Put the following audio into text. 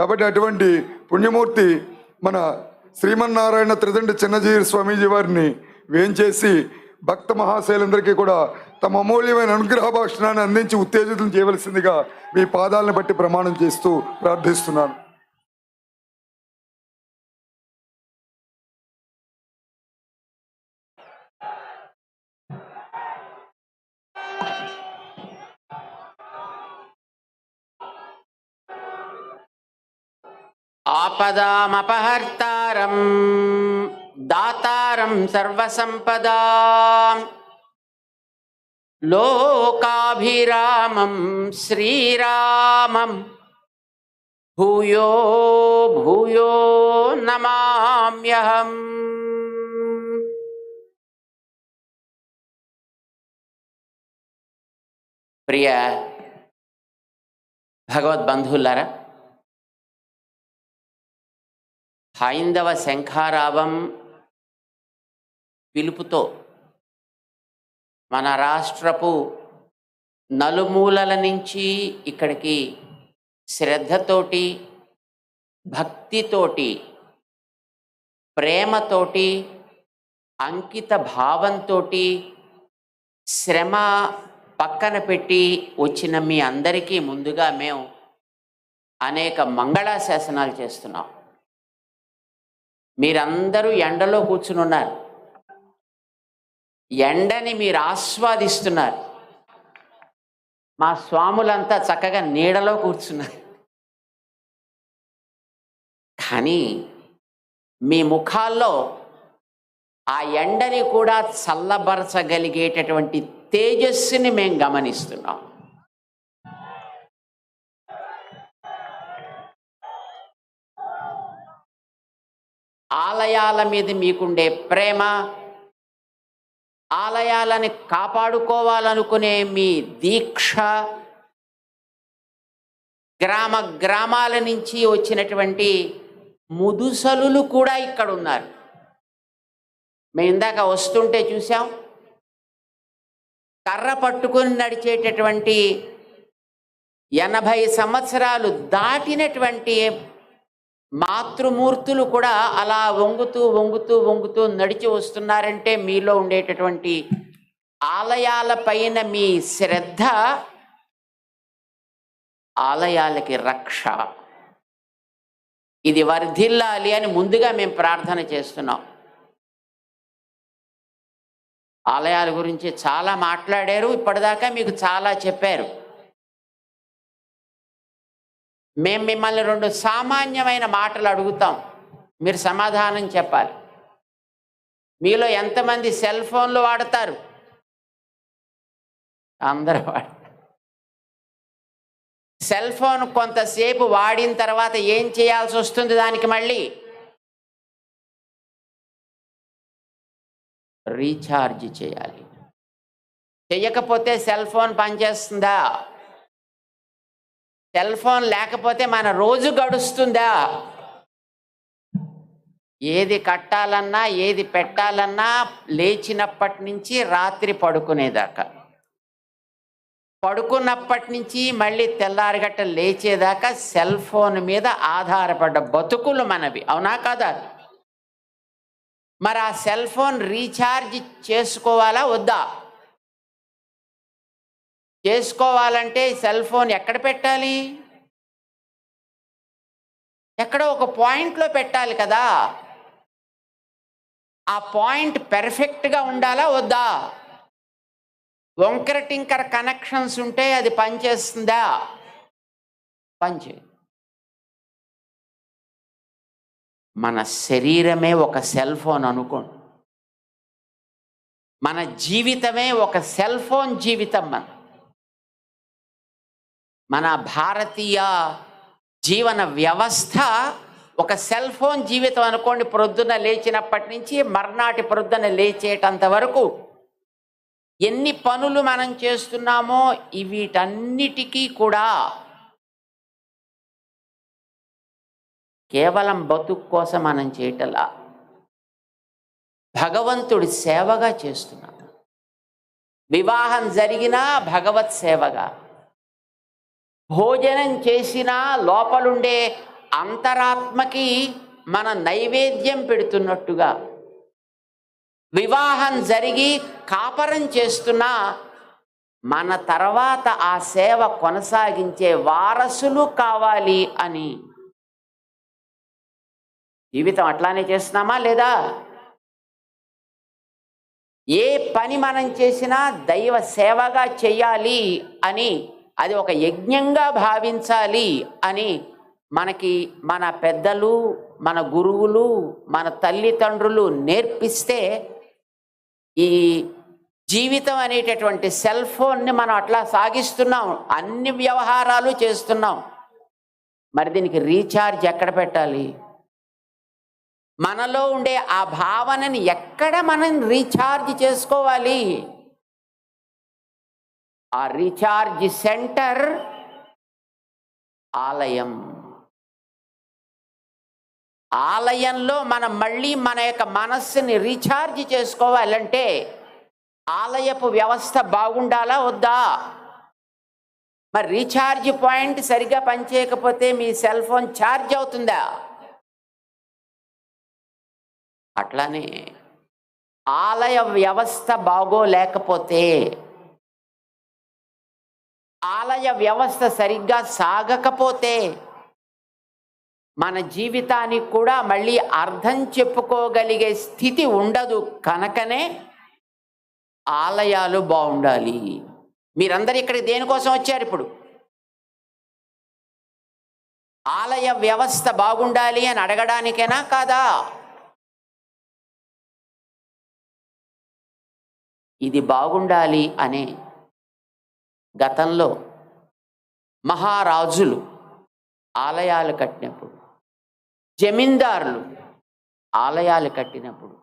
కాబట్టి అటువంటి పుణ్యమూర్తి మన శ్రీమన్నారాయణ త్రిదండి చిన్నజీవి స్వామీజీ వారిని వేంచేసి భక్త మహాశైలందరికీ కూడా తమ అమూల్యమైన అనుగ్రహ భాషణాన్ని అందించి ఉత్తేజితం చేయవలసిందిగా మీ పాదాలను బట్టి ప్రమాణం చేస్తూ ప్రార్థిస్తున్నాను. ఆపదామపహర్తారం దాతారం సర్వసంపదా. లోకాభిరామం శ్రీరామం భూయో భూయో నమామ్యహం. ప్రియ భగవద్బంధువులారా హైందవ శంఖారావం పిలుపుతో మన రాష్ట్రపు నలుమూలల నుంచి ఇక్కడికి శ్రద్ధతోటి భక్తితోటి ప్రేమతోటి అంకిత భావంతో శ్రమ పక్కన పెట్టి వచ్చిన మీ అందరికీ ముందుగా మేము అనేక మంగళాశాసనాలు చేస్తున్నాం. మీరందరూ ఎండలో కూర్చుని ఉన్నారు. ఎండని మీరు ఆస్వాదిస్తున్నారు. మా స్వాములంతా చక్కగా నీడలో కూర్చున్నారు. కానీ మీ ముఖాల్లో ఆ ఎండని కూడా చల్లబరచగలిగేటటువంటి తేజస్సుని మేము గమనిస్తున్నాం. ఆలయాల మీద మీకుండే ప్రేమ ఆలయాలని కాపాడుకోవాలనుకునే మీ దీక్ష గ్రామ గ్రామాల నుంచి వచ్చినటువంటి ముదుసలులు కూడా ఇక్కడ ఉన్నారు మేము ఇందాక వస్తుంటే చూసాం కర్ర పట్టుకొని నడిచేటటువంటి ఎనభై సంవత్సరాలు దాటినటువంటి మాతృమూర్తులు కూడా అలా వంగుతూ వంగుతూ వంగుతూ నడిచి వస్తున్నారంటే మీలో ఉండేటటువంటి ఆలయాల పైన మీ శ్రద్ధ ఆలయాలకి రక్ష. ఇది వర్ధిల్లాలి అని ముందుగా మేము ప్రార్థన చేస్తున్నాం. ఆలయాల గురించి చాలా మాట్లాడారు ఇప్పటిదాకా మీకు చాలా చెప్పారు. మేము మిమ్మల్ని రెండు సామాన్యమైన మాటలు అడుగుతాం. మీరు సమాధానం చెప్పాలి. మీలో ఎంతమంది సెల్ ఫోన్లు వాడతారు? అందరూ వాడ సెల్ ఫోన్ కొంతసేపు వాడిన తర్వాత ఏం చేయాల్సి వస్తుంది దానికి మళ్ళీ? రీఛార్జ్ చేయాలి. చెయ్యకపోతే సెల్ ఫోన్ పనిచేస్తుందా? సెల్ ఫోన్ లేకపోతే మన రోజు గడుస్తుందా? ఏది కట్టాలన్నా ఏది పెట్టాలన్నా లేచినప్పటి నుంచి రాత్రి పడుకునేదాకా. పడుకున్నప్పటి నుంచి మళ్ళీ తెల్లారిగట్ట లేచేదాకా సెల్ ఫోన్ మీద ఆధారపడ్డ బతుకులు మనవి. అవునా కదా? మరి ఆ సెల్ ఫోన్ రీఛార్జ్ చేసుకోవాలా వద్దా? చేసుకోవాలంటే సెల్ ఫోన్ ఎక్కడ పెట్టాలి? ఎక్కడో ఒక పాయింట్లో పెట్టాలి కదా. ఆ పాయింట్ పెర్ఫెక్ట్గా ఉండాలా వద్దా? వంకర టింకర కనెక్షన్స్ ఉంటే అది పనిచేస్తుందా పనిచే మన శరీరమే ఒక సెల్ ఫోన్ అనుకోండి. మన జీవితమే ఒక సెల్ ఫోన్ జీవితం మన. మన భారతీయ జీవన వ్యవస్థ ఒక సెల్ ఫోన్ జీవితం అనుకోండి ప్రొద్దున లేచినప్పటి నుంచి మర్నాటి ప్రొద్దున లేచేటంత వరకు ఎన్ని పనులు మనం చేస్తున్నామో వీటన్నిటికీ కూడా కేవలం బతుకు కోసం మనం చేయటలా భగవంతుడి సేవగా చేస్తున్నాం. వివాహం జరిగినా భగవత్ సేవగా. భోజనం చేసినా లోపలుండే అంతరాత్మకి మన నైవేద్యం పెడుతున్నట్టుగా. వివాహం జరిగి కాపరం చేస్తున్నా మన తర్వాత ఆ సేవ కొనసాగించే వారసులు కావాలి అని. జీవితం అట్లానే చేస్తున్నామా లేదా? ఏ పని మనం చేసినా దైవ సేవగా చేయాలి అని అది ఒక యజ్ఞంగా భావించాలి అని మనకి మన పెద్దలు మన గురువులు మన తల్లిదండ్రులు నేర్పిస్తే ఈ జీవితం అనేటటువంటి సెల్ ఫోన్ని మనం అట్లా సాగిస్తున్నాం. అన్ని వ్యవహారాలు చేస్తున్నాం. మరి దీనికి రీఛార్జ్ ఎక్కడ పెట్టాలి? మనలో ఉండే ఆ భావనని ఎక్కడ మనం రీఛార్జ్ చేసుకోవాలి? ఆ రీఛార్జ్ సెంటర్ ఆలయం. ఆలయంలో మనం మళ్ళీ మన యొక్క మనస్సుని రీఛార్జ్ చేసుకోవాలంటే ఆలయపు వ్యవస్థ బాగుండాలా వద్దా? మరి రీఛార్జ్ పాయింట్ సరిగా పనిచేయకపోతే మీ సెల్ ఫోన్ ఛార్జ్ అవుతుందా? అట్లానే ఆలయ వ్యవస్థ బాగోలేకపోతే ఆలయ వ్యవస్థ సరిగ్గా సాగకపోతే మన జీవితానికి కూడా మళ్ళీ అర్థం చెప్పుకోగలిగే స్థితి ఉండదు కనుకనే ఆలయాలు బాగుండాలి. మీరందరూ ఇక్కడికి దేనికోసం వచ్చారు ఇప్పుడు? ఆలయ వ్యవస్థ బాగుండాలి అని అడగడానికేనా కాదా? ఇది బాగుండాలి అనే గతంలో మహారాజులు ఆలయాలు కట్టినప్పుడు జమీందారులు ఆలయాలు కట్టినప్పుడు